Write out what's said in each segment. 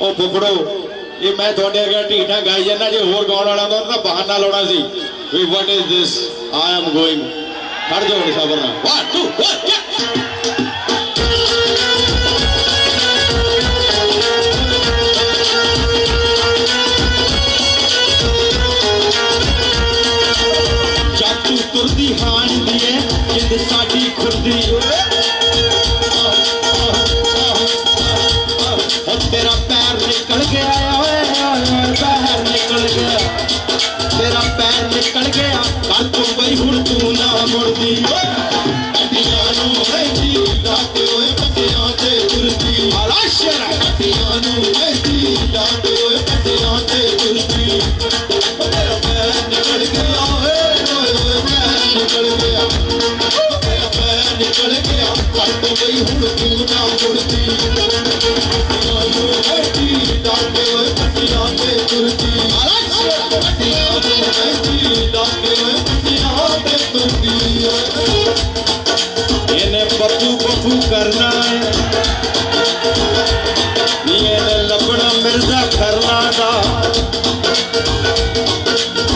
ਉਹ ਫੁੱਫੜੋ ਇਹ ਮੈਂ ਤੁਹਾਡੇ ਅੱਗੇ ਢੀਠਾਂ ਗਾਈ ਜਾਂਦਾ ਜੇ ਹੋਰ ਗਾਉਣ ਵਾਲਾ ਹੁੰਦਾ ਤਾਂ ਬਹਾਨਾ ਲਾਉਣਾ ਸੀ ਵੀ what is this I am going ਖੜ ਜਾਓ ਹੁਣ ਸਬਰ ਨਾਲ 1 2 1 ਚਾਚੂ ਤੁਰਦੀ ਹਾਣ ਦੀ ਏ ਜਿੰਦ ਸਾਡੀ ਨਿਕਲ ਗਿਆ ਓਏ ਓਏ ਪੈਰ ਨਿਕਲ ਗਿਆ ਤੇਰਾ ਪੈਰ ਨਿਕਲ ਗਿਆ ਕੱਲ ਤੋਂ ਬਈ ਹੁਣ ਤੂੰ ਨਾ ਮੁੜਦੀ। ਓਏ ਅੱਡੀਆਂ ਨੂੰ ਰਹਿੰਦੀ ਡਾਟ ਓਏ ਪੱਟਿਆਂ ਤੇ ਤੁਰਦੀ। ਆਲਾ ਸ਼ੇਰਾ ਅੱਡੀਆਂ ਨੂੰ ਰਹਿੰਦੀ ਡਾਟ ਓਏ ਪੱਟਿਆਂ ਤੇ ਤੁਰਦੀ। ਤੇਰਾ ਪੈਰ ਨਿਕਲ ਗਿਆ ਓਏ ਓਏ ਓਏ ਪੈਰ ਨਿਕਲ ਗਿਆ ਤੇਰਾ ਪੈਰ ਨਿਕਲ ਗਿਆ ਕੱਲ ਤੋਂ ਬਈ ਹੁਣ ਤੂੰ ਨਾ ਮੁੜਦੀ। ਕਰਨਾ ਹੈ। ਇਹਨੇ ਲੱਭਣਾ ਮਿਰਜ਼ਾ ਕਰਨਾ ਦਾ।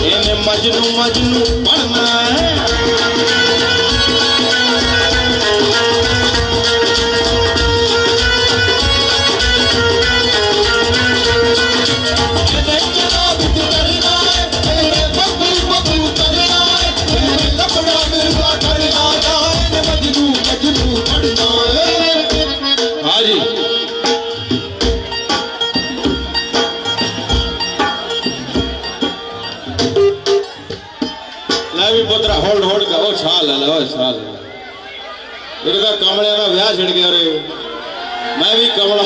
ਇਹਨੇ ਮਜਨੂ ਮਜਨੂ ਪੜਨਾ ਹੈ। ਵੀ ਪੁੱਤਰਾ ਹੋਲਡ ਹੋਲਡ ਕਰ, ਉਹ ਛਾਲ ਲੈ ਲੈ ਉਹ ਛਾਲ ਲੈ ਮੇਰੇ ਦਾ ਕਮਲਿਆਂ ਦਾ ਵਿਆਹ ਛਿੜ ਗਿਆ ਰੇ। ਮੈਂ ਵੀ ਕਮਲਾ